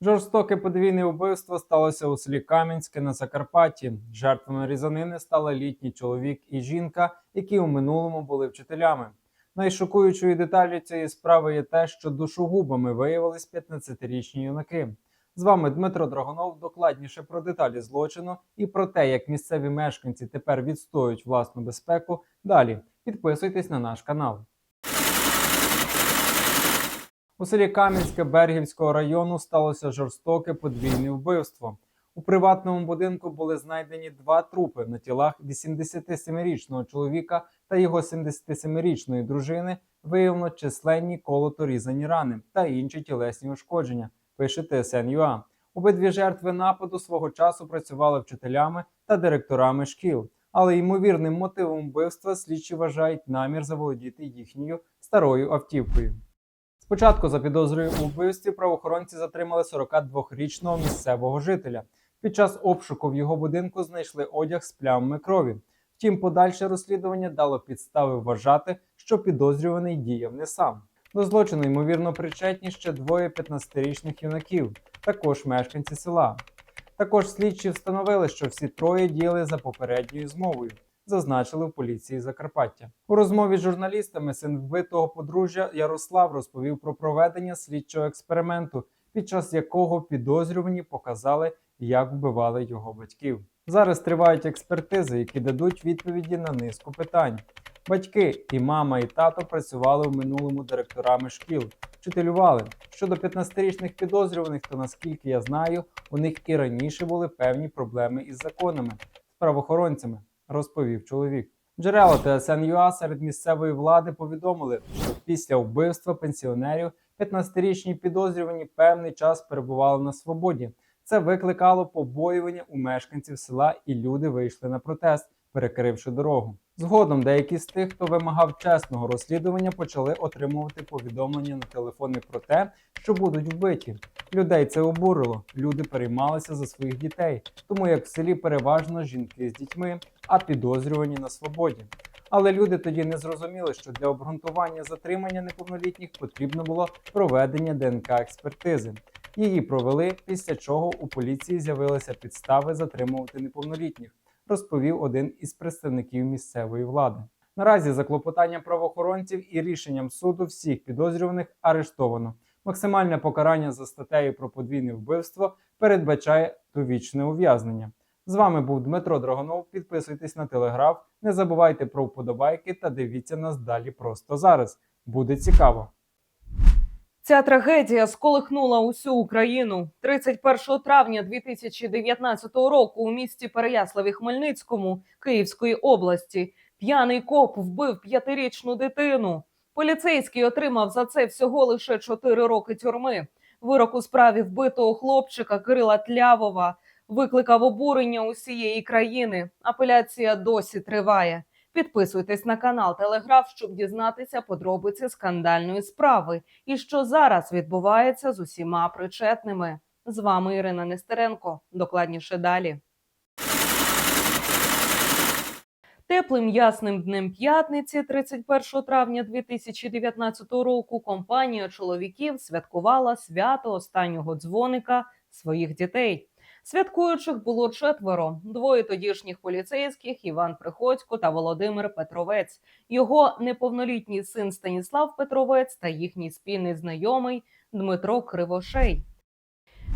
Жорстоке подвійне вбивство сталося у селі Кам'янське на Закарпатті. Жертвами різанини стали літній чоловік і жінка, які у минулому були вчителями. Найшокуючою деталлю цієї справи є те, що душогубами виявились 15-річні юнаки. З вами Дмитро Драгонов. Докладніше про деталі злочину і про те, як місцеві мешканці тепер відстоюють власну безпеку. Далі підписуйтесь на наш канал. У селі Кам'янське Бергівського району сталося жорстоке подвійне вбивство. У приватному будинку були знайдені два трупи на тілах 87-річного чоловіка та його 77-річної дружини. Виявлено численні колото-різані рани та інші тілесні ушкодження. Пише ТСН.ЮА. Обидві жертви нападу свого часу працювали вчителями та директорами шкіл. Але ймовірним мотивом вбивства слідчі вважають намір заволодіти їхньою старою автівкою. Спочатку за підозрою у вбивстві правоохоронці затримали 42-річного місцевого жителя. Під час обшуку в його будинку знайшли одяг з плямами крові. Втім, подальше розслідування дало підстави вважати, що підозрюваний діяв не сам. До злочину ймовірно причетні ще двоє 15-річних юнаків, також мешканці села. Також слідчі встановили, що всі троє діяли за попередньою змовою. Зазначили в поліції Закарпаття у розмові з журналістами. Син вбитого подружжя Ярослав розповів про проведення слідчого експерименту, під час якого підозрювані показали, як вбивали його батьків. Зараз тривають експертизи, які дадуть відповіді на низку питань. Батьки і мама, і тато працювали в минулому директорами шкіл, вчителювали. Щодо 15-річних підозрюваних, то наскільки я знаю, у них і раніше були певні проблеми із законами з правоохоронцями, розповів чоловік. Джерела ТСН.ЮА серед місцевої влади повідомили, що після вбивства пенсіонерів 15-річні підозрювані певний час перебували на свободі. Це викликало побоювання у мешканців села, і люди вийшли на протест, перекривши дорогу. Згодом деякі з тих, хто вимагав чесного розслідування, почали отримувати повідомлення на телефони про те, що будуть вбиті. Людей це обурило. Люди переймалися за своїх дітей, тому як в селі переважно жінки з дітьми, а підозрювані на свободі. Але люди тоді не зрозуміли, що для обґрунтування затримання неповнолітніх потрібно було проведення ДНК експертизи. Її провели, після чого у поліції з'явилися підстави затримувати неповнолітніх, розповів один із представників місцевої влади. Наразі за клопотанням правоохоронців і рішенням суду всіх підозрюваних арештовано. Максимальне покарання за статтею про подвійне вбивство передбачає довічне ув'язнення. З вами був Дмитро Драгонов. Підписуйтесь на телеграф, не забувайте про вподобайки та дивіться нас далі просто зараз. Буде цікаво. Ця трагедія сколихнула усю Україну 31 травня 2019 року у місті Переяславі Хмельницькому Київської області. П'яний коп вбив п'ятирічну дитину. Поліцейський отримав за це всього лише 4 роки тюрми. Вирок у справі вбитого хлопчика Кирила Тлявова викликав обурення усієї країни. Апеляція досі триває. Підписуйтесь на канал Телеграф, щоб дізнатися подробиці скандальної справи і що зараз відбувається з усіма причетними. З вами Ірина Нестеренко. Докладніше далі. Теплим ясним днем п'ятниці, 31 травня 2019 року, компанія чоловіків святкувала свято останнього дзвоника своїх дітей. Святкуючих було четверо: двоє тодішніх поліцейських Іван Приходько та Володимир Петровець, його неповнолітній син Станіслав Петровець та їхній спільний знайомий Дмитро Кривошей.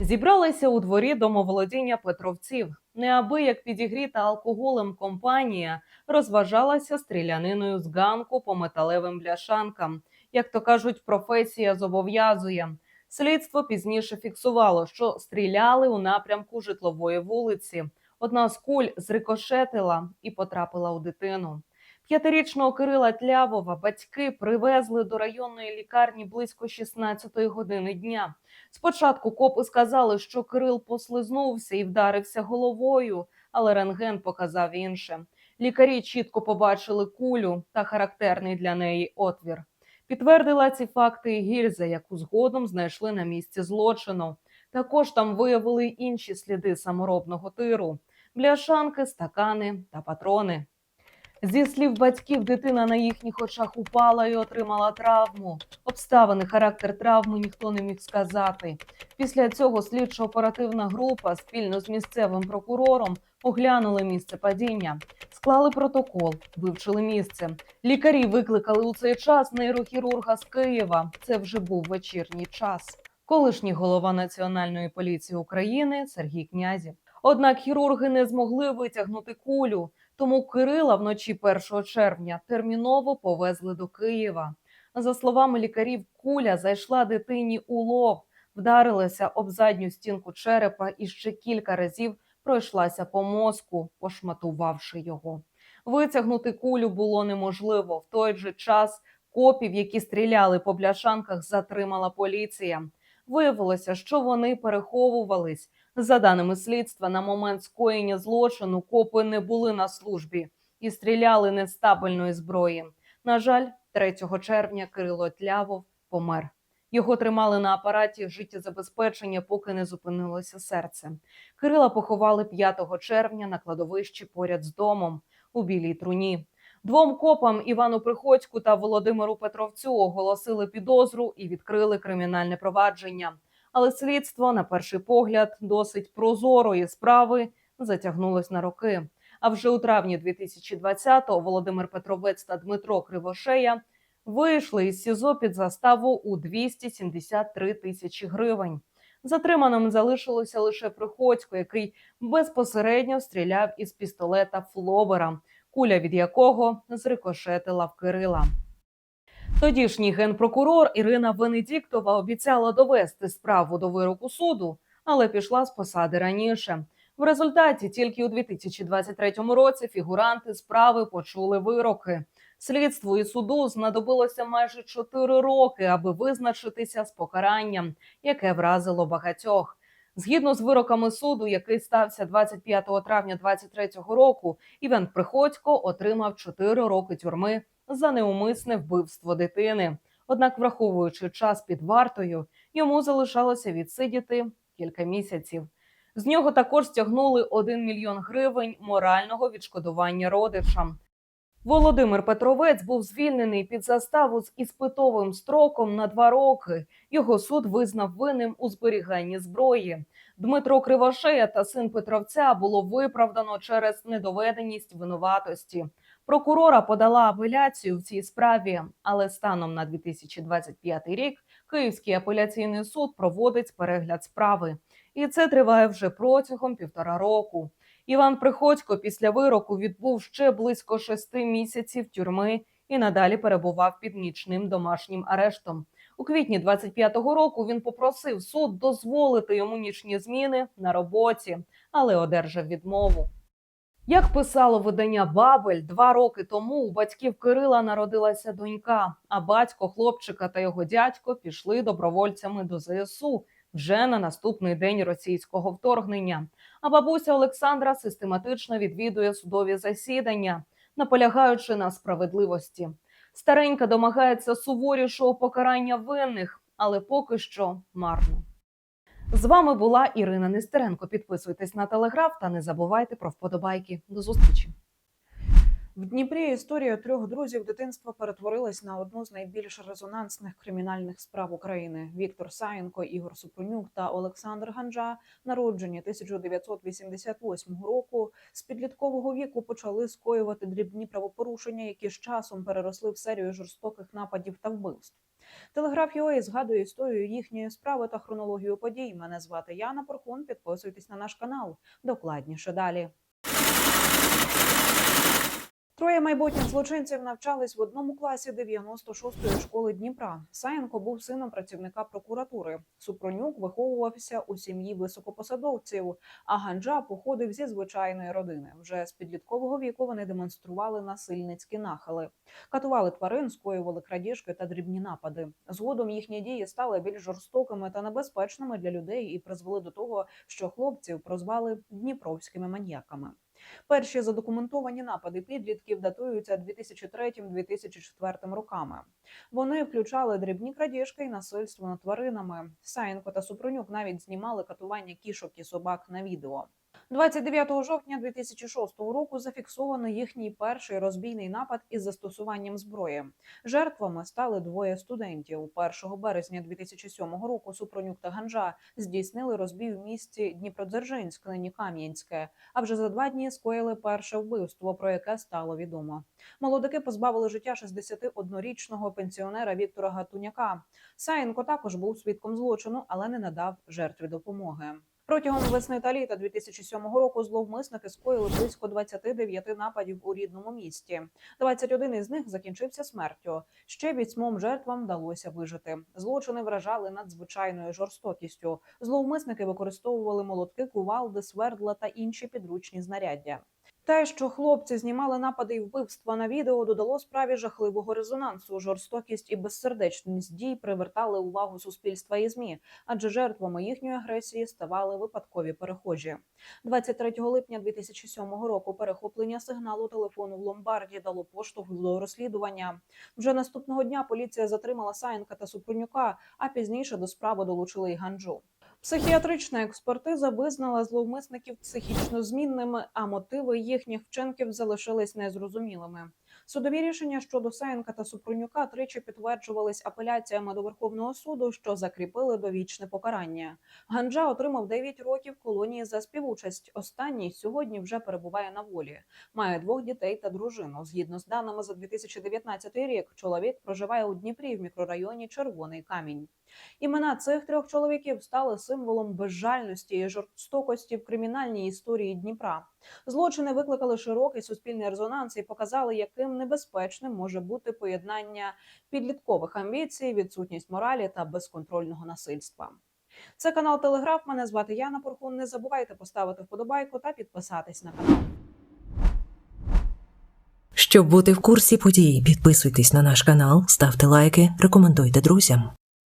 Зібралися у дворі домоволодіння Петровців. Неабияк підігріта алкоголем компанія розважалася стріляниною з ганку по металевим бляшанкам. Як то кажуть, професія зобов'язує. Слідство пізніше фіксувало, що стріляли у напрямку житлової вулиці. Одна з куль зрикошетила і потрапила у дитину. П'ятирічного Кирила Тлявова батьки привезли до районної лікарні близько 16 години дня. Спочатку копи сказали, що Кирил послизнувся і вдарився головою, але рентген показав інше. Лікарі чітко побачили кулю та характерний для неї отвір. Підтвердила ці факти і гільза, яку згодом знайшли на місці злочину. Також там виявили інші сліди саморобного тиру: бляшанки, стакани та патрони. Зі слів батьків, дитина на їхніх очах упала і отримала травму. Обставини, характер травми ніхто не міг сказати. Після цього слідчо-оперативна група спільно з місцевим прокурором оглянули місце падіння, склали протокол, вивчили місце. Лікарі викликали у цей час нейрохірурга з Києва. Це вже був вечірній час. Колишній голова Національної поліції України Сергій Князів. Однак хірурги не змогли витягнути кулю, тому Кирила вночі 1 червня терміново повезли до Києва. За словами лікарів, куля зайшла дитині у лоб, вдарилася об задню стінку черепа і ще кілька разів пройшлася по мозку, пошматувавши його. Витягнути кулю було неможливо. В той же час копів, які стріляли по бляшанках, затримала поліція. Виявилося, що вони переховувались. За даними слідства, на момент скоєння злочину копи не були на службі і стріляли не зброї. На жаль, 3 червня Кирило Тлявов помер. Його тримали на апараті життєзабезпечення, поки не зупинилося серце. Кирила поховали 5 червня на кладовищі поряд з домом у білій труні. Двом копам Івану Приходьку та Володимиру Петровцю оголосили підозру і відкрили кримінальне провадження. Але слідство, на перший погляд, досить прозорої справи затягнулось на роки. А вже у травні 2020-го Володимир Петровець та Дмитро Кривошея вийшли із СІЗО під заставу у 273 тисячі гривень. Затриманим залишилося лише Приходько, який безпосередньо стріляв із пістолета Флобера, куля від якого зрикошетила в Кирила. Тодішній генпрокурор Ірина Венедіктова обіцяла довести справу до вироку суду, але пішла з посади раніше. В результаті тільки у 2023 році фігуранти справи почули вироки. Слідству і суду знадобилося майже 4 роки, аби визначитися з покаранням, яке вразило багатьох. Згідно з вироками суду, який стався 25 травня 2023 року, Іван Приходько отримав 4 роки тюрми за неумисне вбивство дитини. Однак, враховуючи час під вартою, йому залишалося відсидіти кілька місяців. З нього також стягнули 1 мільйон гривень морального відшкодування родичам. Володимир Петровець був звільнений під заставу з іспитовим строком на два роки. Його суд визнав винним у зберіганні зброї. Дмитро Кривошея та син Петровця було виправдано через недоведеність винуватості. Прокурора подала апеляцію в цій справі, але станом на 2025 рік Київський апеляційний суд проводить перегляд справи, і це триває вже протягом півтора року. Іван Приходько після вироку відбув ще близько шести місяців тюрми і надалі перебував під нічним домашнім арештом. У квітні 25-го року він попросив суд дозволити йому нічні зміни на роботі, але одержав відмову. Як писало видання Бабель, два роки тому у батьків Кирила народилася донька, а батько хлопчика та його дядько пішли добровольцями до ЗСУ вже на наступний день російського вторгнення. А бабуся Олександра систематично відвідує судові засідання, наполягаючи на справедливості. Старенька домагається суворішого покарання винних, але поки що марно. З вами була Ірина Нестеренко. Підписуйтесь на телеграф та не забувайте про вподобайки. До зустрічі. В Дніпрі історія трьох друзів дитинства перетворилась на одну з найбільш резонансних кримінальних справ України. Віктор Саєнко, Ігор Супрунюк та Олександр Ганджа, народжені 1988 року, з підліткового віку почали скоювати дрібні правопорушення, які з часом переросли в серію жорстоких нападів та вбивств. Телеграф UA згадує історію їхньої справи та хронологію подій. Мене звати Яна Порхун. Підписуйтесь на наш канал. Докладніше далі. Троє майбутніх злочинців навчались в одному класі 96-ї школи Дніпра. Саєнко був сином працівника прокуратури. Супронюк виховувався у сім'ї високопосадовців, а Ганджа походив зі звичайної родини. Вже з підліткового віку вони демонстрували насильницькі нахили, катували тварин, скоювали крадіжки та дрібні напади. Згодом їхні дії стали більш жорстокими та небезпечними для людей і призвели до того, що хлопців прозвали дніпровськими маньяками. Перші задокументовані напади підлітків датуються 2003-2004 роками. Вони включали дрібні крадіжки і насильство над тваринами. Саєнко та Супронюк навіть знімали катування кішок і собак на відео. 29 жовтня 2006 року зафіксовано їхній перший розбійний напад із застосуванням зброї. Жертвами стали двоє студентів. 1 березня 2007 року Супронюк та Ганжа здійснили розбій в місті Дніпродзержинськ, нині Кам'янське. А вже за два дні скоїли перше вбивство, про яке стало відомо. Молодики позбавили життя 61-річного пенсіонера Віктора Гатуняка. Саєнко також був свідком злочину, але не надав жертві допомоги. Протягом весни та літа 2007 року зловмисники скоїли близько 29 нападів у рідному місті. 21 із них закінчився смертю. Ще вісьмом жертвам вдалося вижити. Злочини вражали надзвичайною жорстокістю. Зловмисники використовували молотки, кувалди, свердла та інші підручні знаряддя. Те, що хлопці знімали напади і вбивства на відео, додало справі жахливого резонансу. Жорстокість і безсердечність дій привертали увагу суспільства і змі, адже жертвами їхньої агресії ставали випадкові перехожі. 23 липня 2007 року перехоплення сигналу телефону в ломбарді дало поштовх до розслідування. Вже наступного дня поліція затримала Саєнка та Супрунюка, а пізніше до справи долучили й Ганджу. Психіатрична експертиза визнала зловмисників психічно змінними, а мотиви їхніх вчинків залишились незрозумілими. Судові рішення щодо Саєнка та Супрунюка тричі підтверджувались апеляціями до Верховного суду, що закріпили довічне покарання. Ганджа отримав 9 років колонії за співучасть. Останній сьогодні вже перебуває на волі. Має двох дітей та дружину. Згідно з даними за 2019 рік, чоловік проживає у Дніпрі в мікрорайоні Червоний Камінь. Імена цих трьох чоловіків стали символом безжальності і жорстокості в кримінальній історії Дніпра. Злочини викликали широкий суспільний резонанс і показали, яким небезпечним може бути поєднання підліткових амбіцій, відсутність моралі та безконтрольного насильства. Це канал Телеграф. Мене звати Яна Порхун. Не забувайте поставити вподобайку та підписатись на канал. Щоб бути в курсі подій, підписуйтесь на наш канал, ставте лайки, рекомендуйте друзям.